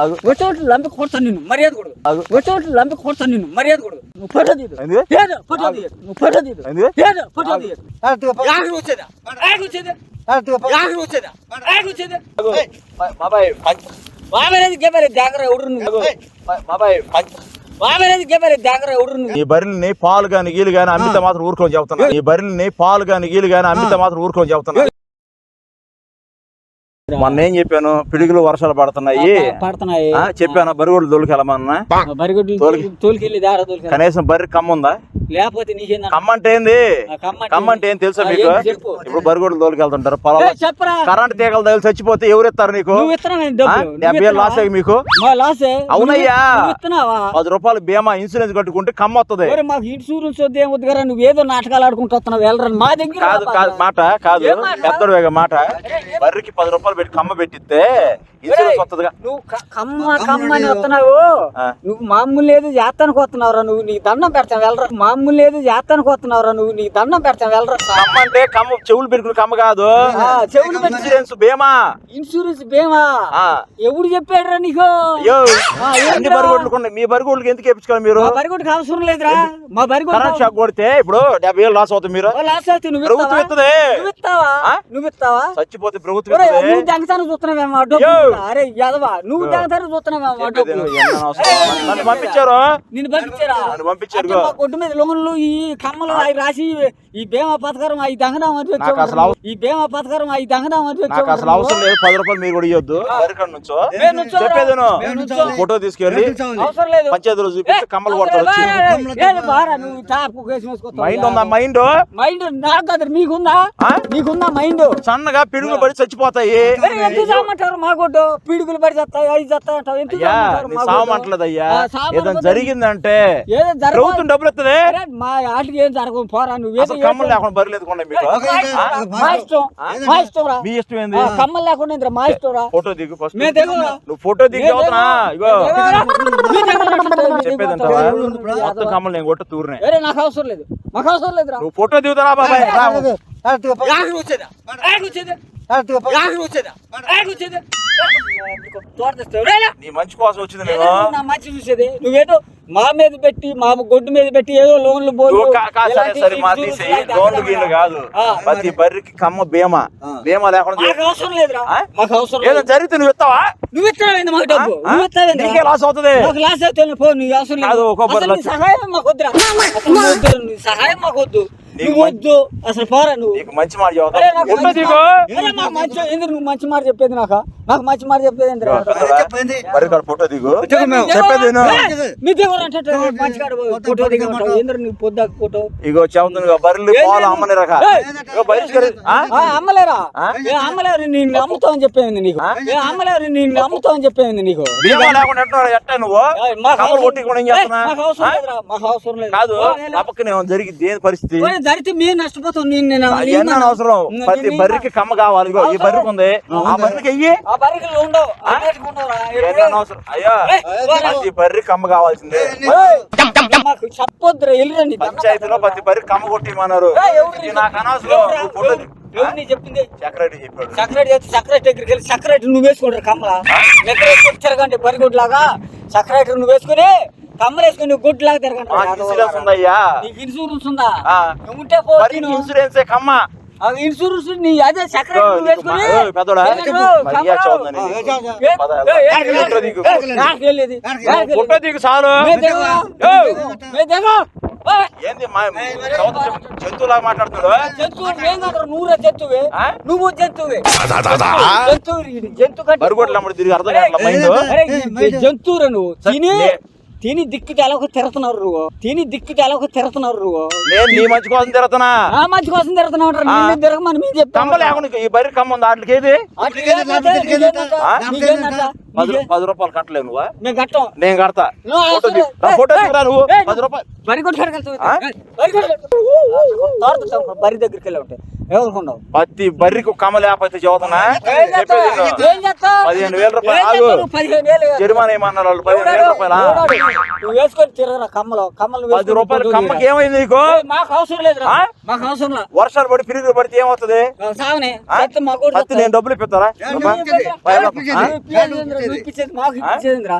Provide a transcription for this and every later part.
వచ్చేవాళ్ళు లంపి కొడతాను నిన్ను మర్యాద కొడు. వచ్చేవాళ్ళు లంపి కొడతాను నిన్ను మర్యాద కొడు. నువ్వు ఫోటో తీయదు ఏంది? ఏదో ఫోటో తీయదు నువ్వు ఫోటో తీయదు ఏంది? ఏదో ఫోటో తీయదు యాగరు వచ్చేదా? యాగరు వచ్చేదా? యాగరు వచ్చేదా? యాగరు వచ్చేదా? బాబాయ్ పంచ. బాబేది గెబరే జాగర ఎవడు నువ్వు. బాబాయ్ పంచ. బాబేది గెబరే జాగర ఎవడు నువ్వు. ఈ బర్రెల్ని పాలు గాని గీలు గాని అమ్మితే మాత్రం ఊరుకొని చెప్తున్నా ఈ బర్రెల్ని పాలు గాని గీలు గాని అమ్మితే మాత్రం ఊరుకొని చెప్తున్నా మొన్న ఏం చెప్పాను? పిడుగులు వర్షాలు పడుతున్నాయి. పడుతున్నాయి. చెప్పాను బరిగోడు దొలికెళ్ళమన్నా బరిగొడ్లు తోలుకి- తోలుకెళ్ళి కనీసం బర్రె కమ్మ ఉందా లేకపోతే నీకేందా కమ్మ అంటే ఏంది? కమ్మ కమ్మ అంటే ఏం తెలుసా మీకు. ఇప్పుడు బరిగోడు పొలాలు ఏయ్, చెప్పరా. కరెంట్ తీగలు తగిలి చచ్చిపోతే ఎవరు ఇస్తారు నీకు? డబ్బు లాస్ అయ్యి మీకు? మా లాసే అవునయ్యా. పది రూపాయలు బీమా ఇన్సూరెన్స్ కట్టుకుంటే కమ్మ వస్తుంది మాకు ఇన్సూరెన్స్ వద్దు ఏం వద్దు కదా నువ్వు ఏదో నాటకాలు ఆడుకుంటూ వస్తున్నావు వెళ్ళరా. మా దగ్గర కాదు కాదు. మాట కాదు? పెద్దడు మాట. బర్రెకి పది రూపాయలు పెట్టి కమ్మ పెట్టిస్తే ఇన్సూరెన్స్ వస్తుందిగా నువ్వు కమ్మ కమ్మ అని వస్తున్నావు. నువ్వు మామూలు లేదు జాతానికి వస్తున్నావురా. నువ్వు నీ దండం పెడతావు వెళ్ళరా. మామూలు లేదు జాతానికి వస్తున్నావురా నువ్వు. నీ దండం పెడతావు వెళ్ళరా. కమ్మ అంటే కమ్మ చెవులు పెట్టుకుని కమ్మ కాదు. ఆ, చెవులు ఇన్సూరెన్స్ బీమా ఇన్సూరెన్స్ బీమా ఆ. ఎవడు చెప్పాడురా నీకు? అయ్యో ఆ, ఏంట్రా? అన్ని బరిగొడ్లు ఉన్నాయి మీ బరిగొడ్లకి ఎందుకు వేపించుకోవాలి మీరు? మా బరిగొడ్డుకి అవసరం లేదురా. మా కరెంట్ బరిగొడ్డు షాక్ కొడితే ఇప్పుడు డెబ్బై వేలు లాస్ అవుతుంది మీరు. లాస్ట్ అయితే నువ్వు ప్రభుత్వం ఇస్తావా? ఇస్తుంది నువ్వు ఇస్తావా? ఆ? నువ్వు ఇస్తావా? చచ్చిపోతే ప్రభుత్వం ఒరేయ్, ఇస్తుంది నువ్వు జంగతానికి చూస్తున్నావేమో యో. అరే యదవా నువ్వు జంగతానికి చూస్తున్నావేమో ఎన్న అవసరం. నన్ను పంపించారు. నిన్ను పంపించారా? నన్ను పంపించారు అంటే మా కొట్టు మీద లోన్లు ఈ కమ్మలు అవి రాసి ఈ బీమా పథకారం అవి దంగదాం అని నాకు అసలు వచ్చావు అవ- ఈ బీమా పథకారం అవి దంగదాం అని నాకు అసలు అవసరం లేదు. పది రూపాయలు మీరు కూడా ఇవ్వద్దు. ఫోటో తీసుకెళ్ళి అవసరం లేదు. పంచాయతీలో చూపిస్తే కమ్మలు కొడతారు. వచ్చి. మైండ్ ఉందా? మైండ్? మైండ్ నాకు కదా మీకుందా? మీకుందా మైండ్? సన్నగా పిడుగులు పడి చచ్చిపోతాయి. ఎంత చామంటారు మా కొట్టు? పీడుగులు పడి చేస్తాయి అవి చేస్తాయి అంటావు. ఎంత అయ్యా ఏదైనా జరిగిందంటే ఏదో జరగదు ప్రభుత్వం డబ్బులు ఇస్తుంది అరే, మా ఆటకి ఏం జరగదు పోరా నువ్వు అసలు కమ్మలు లేకుండా బరిలేదు కొండ మీకు మా ఇష్టం మా ఇష్టం రా మీ ఇష్టం ఏంది ఆ, కమ్మలు లేకుండా ఏందిరా, మా ఇష్టం రా ఫోటో దిగు ఫస్ట్? నువ్వు ఫోటో దిగి అవుతున్నా ఇగో మొత్తం కమ్మలు నేను కొట్ట తూరినే నాకు అవసరం లేదు మాకు అవసరం లేదురా నువ్వు ఫోటో దిగుతారా బాబాయ్ రా. వచ్చేదా వచ్చేదా వచ్చేదా వచ్చేదా. నీ మంచి కోసం వచ్చింది నేను. నా మంచి చూసేది. నువ్వేదో మా మీద పెట్టి మా గొడ్డు మీద పెట్టి ఏదో లోన్లు నువ్వు లోన్లు గీన్లు కాదు. ప్రతి బర్రెకి కమ్మ బీమా. బీమా లేకుండా అవసరం లేదురా. ఆ? మాకు అవసరం ఏదో జరిగితే నువ్వు ఇస్తావా? నువ్వు ఇస్తావేంది మాకు డబ్బు? నువ్వు ఇస్తావేంది? నీకే లాస్ అవుతుంది. మాకు లాస్ అయితే పో నీ అవసరం లేదు. సహాయం మాకు వద్దురా నువ్వు సహాయం మాకు వద్దు నువ్వు వద్దు. అసలు పోరా నువ్వు. నీకు మంచి మాట ఫోటో మంచి ఎందుకు నువ్వు మంచి మాట చెప్పేది నాకు? నాకు మంచి మాట చెప్పేది? మరి ఇక్కడ ఫోటో దిగు. చెప్పేది మీ ఫోటో దిగమంటావు. ఫోటో? ఇగో చెబుతుంది బర్రెలు పాలు అమ్మని రక. ఏయ్! ఇగో బహిష్కరి ఆ? ఆ, అమ్మలేరా? ఏ అమ్మలేరు? నేను నమ్ముతావని చెప్పింది నీకు. అమ్మలేరు? నేను నమ్ముతావని చెప్పింది నీకు. నువ్వు? మాకు అవసరం- చేస్తున్నా మాకు అవసరం లేదు. కాదు జరిగింది ఏం పరిస్థితి? జరిగితే మీరు నష్టపోతాం. నేను నేను- ఎన్న నేను- అవసరం? ప్రతి బర్రెకి కమ్మ కావాలి. ఇగో ఈ బర్రెకి ఉంది. ఆ బర్రెకి అయ్యి ఆ ఉండవు. అవసరం? అయ్యా. ప్రతి బర్రెకి కమ్మ కావాల్సిందే. మాకు చెప్పొద్దురా వెళ్ళండి పంచాయతీలో ప్రతి బర్రెకి కమ్మ కొట్టిమన్నారు నాకు అనవసరం. చెప్పింది? సెక్రటరీ చెప్పాడు. చక్రెట్ చేస్తే చక్రెట్ దగ్గరికి వెళ్ళి చక్రెట్ నువ్వు వేసుకుంటారు కమ్మల. నెక్కలు తిరగండి బరిగొడ్డు లాగా చక్రెట్ నువ్వు వేసుకుని కమ్మలు వేసుకుని నువ్వు గుడ్డు లాగా తిరగండి ఇన్సూరెన్స్ ఉందయ్యా? నీకు ఇన్సూరెన్స్ ఉందా. నువ్వు ఉంటే పో మరి తిను. ఇన్సూరెన్సే కమ్మ. ఆ ఇన్సూరెన్స్ నీ అదే నువ్వు వేసుకుని చాలు? ఓయ్. ఏంది మా సౌత్ జంతువులాగా మాట్లాడుతున్నాడు జంతువు నువ్వురా జంతువే? నువ్వు జంతువే. జంతువు జంతు కంటే బరిగొడ్లు అమ్మడి తిరిగి అర్థం కావట్లా మైండ్? అరే, ఈ జంతువురా నువ్వు. తిని తిని దిక్కుటి ఎలాగో తిరుగుతున్నారు నువ్వు? తిని దిక్కుటి ఎలాగో తిరుగుతున్నారు నువ్వు? నేను నీ మంచి కోసం తిరుగుతున్నా. ఆ మంచి కోసం తిరుగుతున్నావు తిరగమని మేము చెప్తాం కమ్మ లేకుండా ఈ బర్రె కమ్మ ఉంది. వాటికి పది రూపాయలు కట్టలేవు నువ్వా? మేము కట్టం. నేను కడతా. నువ్వు ఫోటో లేదు. ఫోటో నువ్వు. పది రూపాయలు. బరి? బరి దగ్గరికి వెళ్ళి ప్రతి బర్రికి కమ్మ లేకపోతే చదువుతున్నా? పదిహేను వేల రూపాయలు జరిమానా ఏమన్నారు వాళ్ళు పదిహేను వేల? రూపాయలా? నువ్వు వేసుకొని తిరగరా కమ్మలో. కమ్మలు పది రూపాయలు కమ్మకి ఏమైంది నీకు? మాకు అవసరం లేదురా ఆ? మాకు అవసరం లేదు వర్షాలు పడి పిరిగి పడితే ఏమవుతుంది? నేను డబ్బులు ఇప్పిస్తారా? ఇప్పించేది మాకు మాకు ఇప్పించేదిరా.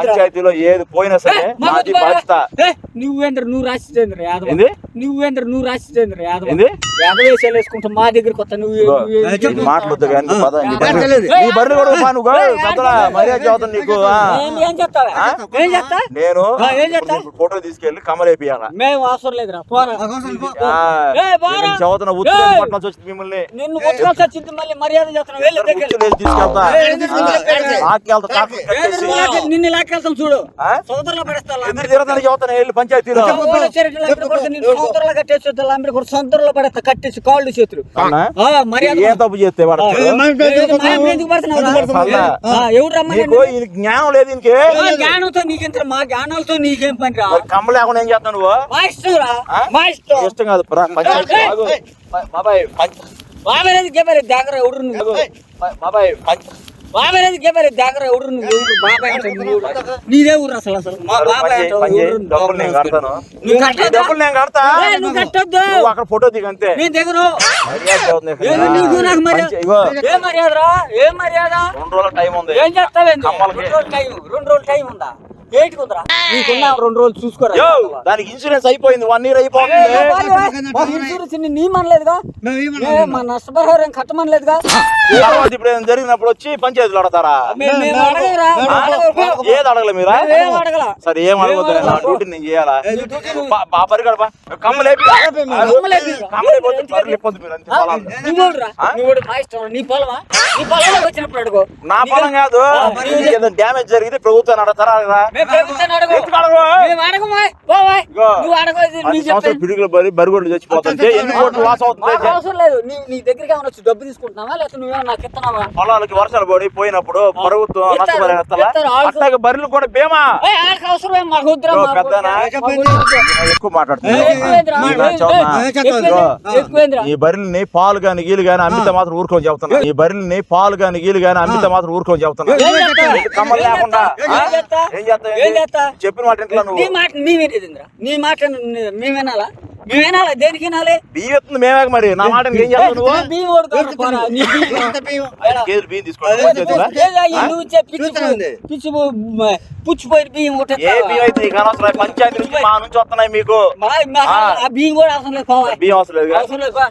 పంచాయతీలో ఏది పోయినా సరే బాగా. బాధ్యత. ఏ, నువ్వేంద్ర నువ్వు రాసిదేంద్ర యాదవ? నువ్వేంద్ర నువ్వు రాసిదేంద్ర యాదవ? యాదవ వేసేలు వేసుకుంటా మా దగ్గరికి వస్తా నువ్వు మాటలొద్దు కానీ నీ బర్రెలు- కూడా నువ్వు మర్యాద చదువుతాను నీకు నేను ఫోటో తీసుకెళ్ళి కమలేపియాల మేము అవసరం లేదురా. చదువుతున్న ఉత్తరం ఏయ్. పట్నం వచ్చి మిమ్మల్ని. నిన్ను వచ్చింది మళ్ళీ మర్యాద చేస్తున్నావు తీసుకెళ్తా. ఏయ్, తీసుకెళ్తా. కట్టేసి. నిన్ను లాక్కెళ్తాం చూడు. ఆ? సోదరులో పడేస్తా ఎదురు తిరగతాను చదువుతాను వెళ్ళి పంచాయతీలో సొంతలో పడేస్తా కట్టేసి కాళ్ళు చేతులు. ఏం తప్పు చేస్తే ఎవరు జ్ఞానం లేదు జ్ఞానంతో నీకెంత మా జ్ఞానాలతో నీకేం పని రా కమ్మ లేకుండా ఏం చేస్తావు నువ్వు? మా ఇష్టం రా. ఆ? మా ఇష్టం. ఇష్టం కాదు. బాబాయ్ గేబేది దగ్గర ఎవడు నువ్వు? బాబాయ్ గేబేది దగ్గర ఎవరు బాబాయ్ నీదే ఊరు అసలు అసలు. మా బాబాయ్ డబ్బులు నేను కడతాను. నువ్వు కట్టొద్దా? డబ్బులు నేను కడతా. నువ్వు కట్టొద్దు. నువ్వు అక్కడ ఫోటో దిగ అంతే. నేను దగ్గర నీకు. నాకు మర్యాద ఇగో. ఏ ఏ మర్యాద? రెండు రోజుల టైం ఉంది. ఏం చేస్తావేంది. రెండు రోజులు టైం రెండు రోజులు టైం ఉందా? ఏంటి ఉందిరా నీకున్న రెండు రోజులు చూసుకోరా? దానికి ఇన్సూరెన్స్ అయిపోయింది వన్ ఇయర్ ఏ, ఏ, ఇన్సూరెన్స్ని నీ మనలేదుగా ఏ, మా నష్టపరిహారం కట్టమనలేదుగా? ఇప్పుడు ఏదైనా జరిగినప్పుడు వచ్చి పంచాయతీలు అడతారా? ఏది అడగలే మీరా? ఏం సరే ఏం అడగద్దు ఏం నా? డ్యూటీ నేను చేయాలా? కమ్మలేపి నీ పొలమా నీ పొలంలో వచ్చినప్పుడు అడుగు. నా పొలం కాదు. డ్యామేజ్ జరిగితే ప్రభుత్వాన్ని అడగతారా పిడుగులు బరి బరిగొడ్లు చచ్చిపోతుంటే ఎన్ని కోట్లు లాస్ అవుతుంది అవసరం లేదు. నీ నీ దగ్గరికి ఏమైనా వచ్చి డబ్బు తీసుకుంటున్నావా? లేకపోతే నాకు ఇస్తున్నావా పొలాలకి వర్షాలు పడి పోయినప్పుడు ప్రభుత్వం. అట్లాగే బర్రెలు కూడా బీమా అవసరం మాకు. ఎక్కువ ఏయ్, మాట్లాడుతుంది ఎక్కువేందిరా? నీ ఏయ్, నా చౌనా. ఏయ్, ఎక్కువేందిరా? ఎక్కువేందిరా? ఎక్కువేందిరా? ఈ బర్రెల్ని పాలు గాని గీలు గాని అమ్మితే మాత్రం ఊరుకొని చెబుతున్నా ఈ బర్రెల్ని పాలు గాని గీలు గాని అమ్మితే మాత్రం ఊరుకొని చెబుతున్నా కమ్మలు లేకుండా? ఏం చేస్తా? ఏం చేస్తావు ఏం చేస్తా? చెప్పిన మాట నీ మాట నీ వినేదిందిరా నీ మాట మేము వినాలా? మేము వినాలా దేనికి వినాలి బియ్యం ఎత్తుంది మేమే మరి నా మాట ఏం చేస్తావు నువ్వు ఏ, బియ్యం ఓడు కాదు, పోరా. నీ బియ్యం. ఐదు కేజీలు బియ్యం తీసుకో ఏ, చేతులా? ఏ, ఈ నువ్వు ఇచ్చే పిచ్చి చూస్తూనే ఉంది. పిచ్చి పు- పుచ్చిపోయిన బియ్యం ఏ కొట్టేస్తావా? బియ్యం అయితే నీకు అనవసరం పంచాయతీ నుంచి మా నుంచి వస్తున్నాయి మీకు మా- మా- ఆ. ఆ బియ్యం కూడా అవసరం లేదు పోవా. బియ్యం అవసరం లేదు అవసరం లేదు పో.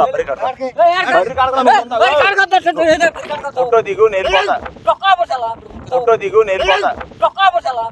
రబ్బరి కట్ట. ఏ, ఏడక- బర్రె కాడదా ఏ, ఉందా? బర్రె కాడకొద్దు, అట్లా ఏదో బర్రె కాడకొద్దు. ఫోటో దిగు నేను పోతా చొక్కా పట్టాలా? ఫోటో దిగు నేను పోతా చొక్కా పట్టాలా?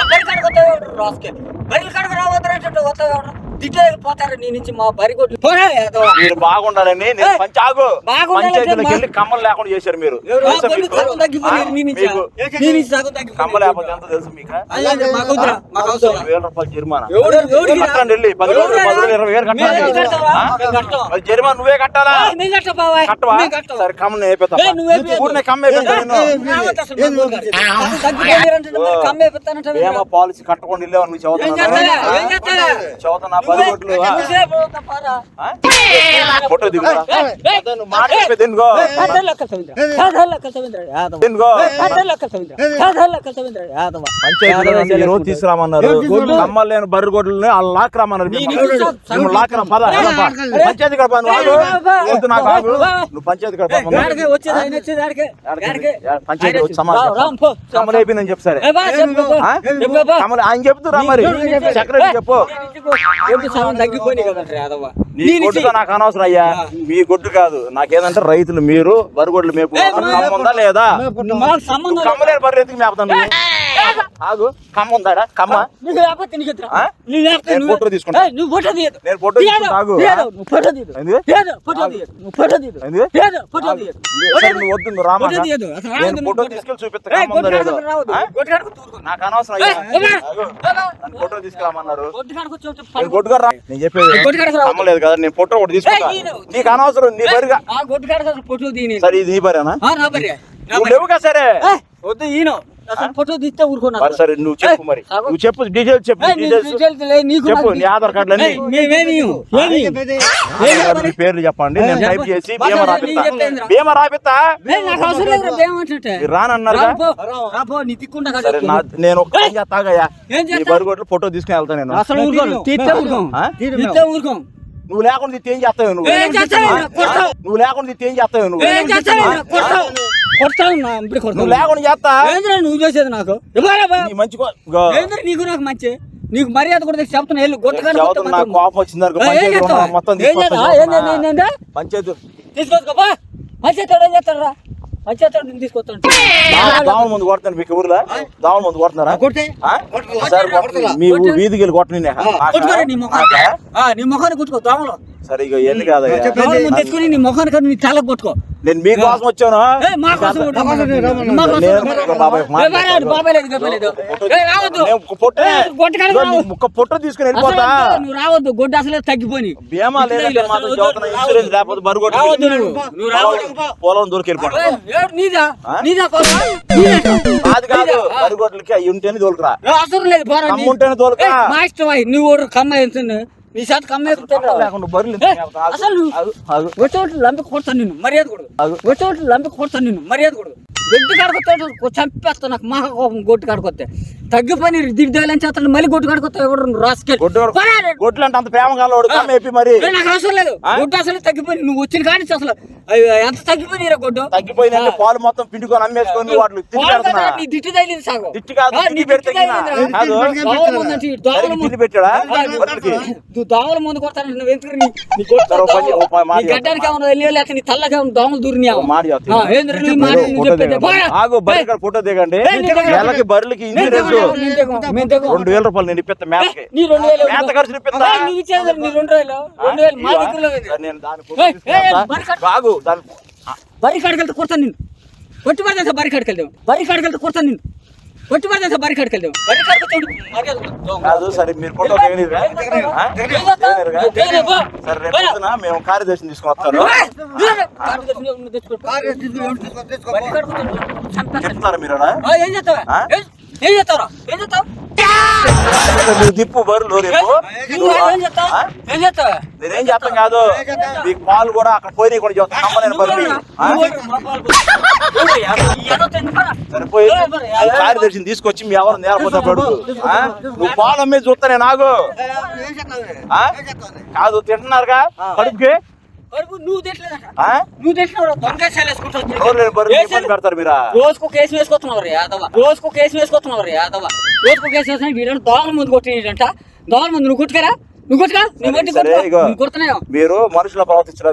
బర్రె కాడకొద్దు ఎవడు రాసుకెళ్ళి. బర్రెల కాడకు రావద్దంటే వస్తావు ఎవడు? తిట్టే పోతారు నీ నుంచి మా బరి కొట్లు పోరా ఏదో. మీరు బాగుండాలని నేను ఏ, పంచాగు బాగుండాలంటే పంచాయతీలోకి మా- వెళ్ళి కమ్మలు లేకుండా చేశారు మీరు ఆ తెలుసా బర్రెలు మీకు? సగం తగ్గిపోయినాయి ఆ? నీ నుంచి. మీకు నీ నుంచి సగం తగ్గిపోయినాయి. కమ్మ లేకపోతే ఎంత తెలుసు మీకు అయ్యో, అయ్యో, మాకు వద్దురా, మాకు అవసరం లేదు. వేల రూపాయలు జరిమానా ఎవడు ఎవడికి రా? కట్టండి వెళ్ళి పది రోజులు ఎవడు పది రోజులు ఇరవై వేలు మేము ఎందుకు కట్టాలి కడతావా? ఆ? మేము కడతాం. మరి జరిమానా నువ్వే కట్టాలా ఏయ్, మేము కట్టం బాబాయ్. కట్టవా మేము కట్టం. సరే కమ్మని వేపిస్తా ఏయ్, నువ్వు వేపియద్దు. ఊరినే కమ్మ వేపిస్తా ఏయ్, నిన్ను. ఏయ్, రావద్దు అసలు మా ఊరు కాడ. అసలు తగ్గిపోయారంటే మరి కమ్మే వేపిస్తానంటావు ఏమో పాలసీ కట్టకుండా వెళ్ళావు నువ్వు ఏం చదువుతున్నా? ఏం ఫోటో రోజు తీసుకురామన్నారు కమ్మలు లేని బర్రె గొడ్లని వాళ్ళు లాక్ రామన్నారు లాక్ రా, పద, పంచాయతీ. వద్దు నాకు. నువ్వు పంచాయతీ వచ్చి సమాధానం అయిపోయిందని. కమ్మలు ఆయన చెప్తురా మరి సెక్రటరీ చెప్పు ఏంటి సగం తగ్గిపోయినాయి కదండి యాదవ నీ గొడ్డుతో నాకు అనవసరం అయ్యా. మీ గొడ్డు కాదు. నాకేదంటే రైతులు మీరు బరిగొడ్లు మేపు ఉందా లేదా? సంబంధం లేదు. కమ్మలేని బర్రె ఎందుకు మేపుతాను? ఆగు కమ్మ ఉందాడా కమ్మ నీకు లేకపోతే నీకు నువ్వు- ఫోటో తీసుకుంటా. నువ్వు ఫోటో తీయదు. నేను ఫోటో ఆగు. నువ్వు ఫోటో తీయదు. ఫోటో తీయదు. నువ్వు ఫోటో తీయదు. ఫోటో తీయదు. నువ్వు వద్దు నువ్వు రామా ఫోటో తీయదు. అసలు నేను ఫోటో తీసుకెళ్ళి చూపిస్తా కమ్మ ఉందా లేదో. నాకు అనవసరం? నన్ను ఫోటో తీసుకురామన్నారు. గొడ్డుగా రా నేను చెప్పేది. కమ్మలేదు కదా నేను ఫోటో ఒకటి తీసుకుంటా. నీకు అనవసరం నీ బరిగా ఫోటో తీయని. సరే ఇది నీ బరేనా నువ్వు. లేవుగా సరే వద్దు ఈయన అసలు ఫోటో తీస్తే ఊరుకున్నా సరే నువ్వు చెప్పు మరి. నువ్వు చెప్పు డీటెయిల్స్ చెప్పు డీటెయిల్స్ చెప్పు నీ ఆధార్ కార్డు మీ పేర్లు చెప్పండి నేను టైప్ చేసి బీమా రాపిస్తా. బీమా రాపిస్తా నా నేను ఒక ఈ ఫోటో తీసుకుని వెళ్తా నేను అసలు ఊరుకోను నువ్వు లేకుండా ఏం చేస్తావు నువ్వు. నువ్వు లేకుండా ఏం చేస్తావు నువ్వు ఏం చేస్తావు? కొడతావు కొడతావు. నా ఇప్పుడు నువ్వు లేకుండా చేస్తా. ఏంద్రా నువ్వు చేసేది నాకు? ఇవ్వరా బా. నీ మంచి కో- గో- ఏంద్రా నీకు నాకు మంచి? నీకు మర్యాద కూడా తెచ్చి చెప్తున్నా. వెళ్ళు చదువుతున్నా, నాకు కోపం వచ్చింది అనుకో, ఏం పంచాయతీ చేస్తావు? రుణం మొత్తం ఏం తీసుకొస్తా చేస్తావు? ఏం? ఏం? పంచాయతీ. తీసుకోవచ్చుకోపా ఏం దా- దోమల ముందు కొడతాను మీకు ఊర్లో. దోమల ముందు కొడుతున్నారా? కొట్టే ఆ? సరే కొట్టు. మీ ఊ- వీధికి వెళ్ళి. కొట్టుకోరా నీ? ఆ, ముఖాన్ని కొట్టుకో దోమలు సరే ఇక ఎన్ని కాదయ్యా దోమల ముందు తెచ్చుకొని నీ ముఖానికి నీ తలకు కొట్టుకో. నేను మీకోసం వచ్చాను ఏయ్, మా కోసం కొట్టు. మా కోసం రమ్మన్నా. మా కోసం నేను కొట్టు. బాబాయ్ ఏ, బాబాయ్, బాబాయ్ లేదు, బాబాయ్ లేదు. ఏయ్, రావద్దు. నేను ఒక పొట్ట తీసుకుని వెళ్ళిపోతా నువ్వు రావద్దు గొడ్డు అసలే తగ్గిపోయి బీమా లేదంటే మాత్రం చదువుతున్నా ఇన్సూరెన్స్ లేకపోతే బరుగొట్టు. పొలం దూరికి? నీదా? కాదు. బరుగొడ్లకి అవి ఉంటేనే తోలుకురా ఏ, అవసరం లేదు పోరా నీ- కమ్ముంటేనే తోలుకురా ఏయ్, మా ఇష్టం అయ్యి నువ్వు కమ్మ ఎంతుంది నీ చేత కమ్మ అసలు. వచ్చేవాళ్ళు లంపి కొడతాను నిన్ను మర్యాద కొడు. వచ్చేవాళ్ళు లంపి కొడతాను నిన్ను మర్యాద కొడు గొడ్డు కాడుకొస్తాడు చంపేస్తా నాకు మహా కోపం గొడ్డు కాడుకొస్తే తగ్గిపోయి దిగ్దేయాలని చేస్తాను మళ్ళీ గొడ్డు కాడుకొస్తా ఎవడు రాసుకెళ్ళి. గొడ్లు అంటే అంత ప్రేమ కమ్మేపి మరి. నాకు అవసరం లేదు? గొడ్డు అసలు తగ్గిపోయి నువ్వు వచ్చిన కాడి నుంచి అసలు అయ్యో, ఎంత తగ్గిపోయినా గొడ్డు తగ్గిపోయిందంటే పాలు మొత్తం పిండుకొని అమ్మేసుకొని వాటిని నీ దిట్టు తగిలింది సాగు. దిట్టు. కాదు. దోవల ముందు పెట్టాడా? కొడతాను. నువ్వు ఎందుకు గడ్డానికి ఏమన్నా వెళ్ళి లేకపోతే నీ తల్లకి ఏమన్నా దోమలు. ఆ, ఏందిరా మాట చెప్పేది? ఆగు బర్రె ఏయ్, కాడ ఫోటో దిగండి. నేను. నెలకి బర్రెలకి నేను ఇన్సూరెన్స్ నేను నేను. రెండు వేల రూపాయలు నేను ఇప్పిస్తా మేతకి మేత. ఖర్చులు ఇప్పిస్తా. సరే, నేను దాని. బర్రె కాడికి వెళ్తే కొడతాను నిన్ను. కొట్టి పడతా బరి కాడికి వెళ్దాం. బరి కాడికి వెళ్తే కొడతాను నిన్ను. ఉండు. మర్యాద కొడు. కాదు సరే మీరు ఫోటో దిగనిరా? ఆ? దిగనిరుగా? దిగనే, పో. సరే రేపు పోరా. పొద్దున మేము కార్యదర్శిని తీసుకుని వస్తాను. మీరు ఏం చేస్తావా? ఏం చేస్తావురా? ఏం చేస్తావు? మీరు దిప్పు బరులు రేపు నువ్వు నేనేం చేస్తాం కాదు. మీకు పాలు కూడా అక్కడ పోయి కూడా చెప్తాను నమ్మలేని బర్రెలు ఆ? సరిపోయి కార్యదర్శిని తీసుకొచ్చి మీ ఎవరు నేరపోతే పడుకు. నువ్వు పాలు అమ్మేది చూస్తానే నాకు. ఏం చేస్తావు? ఆ? కాదు తింటున్నారుగా? కడుపుకి? రోజుకు కేసు యాదవ. రోజుకు కేసు వేసుకొస్తున్నావు రే యాదవ. రోజుకు కేసు వేసిన వీళ్ళని దోమల ముందు కొట్టినట దోమల ముందు నువ్వు కొట్టుకరా? కొట్టుకో. మీరు మనుషుల ప్రవర్తించడం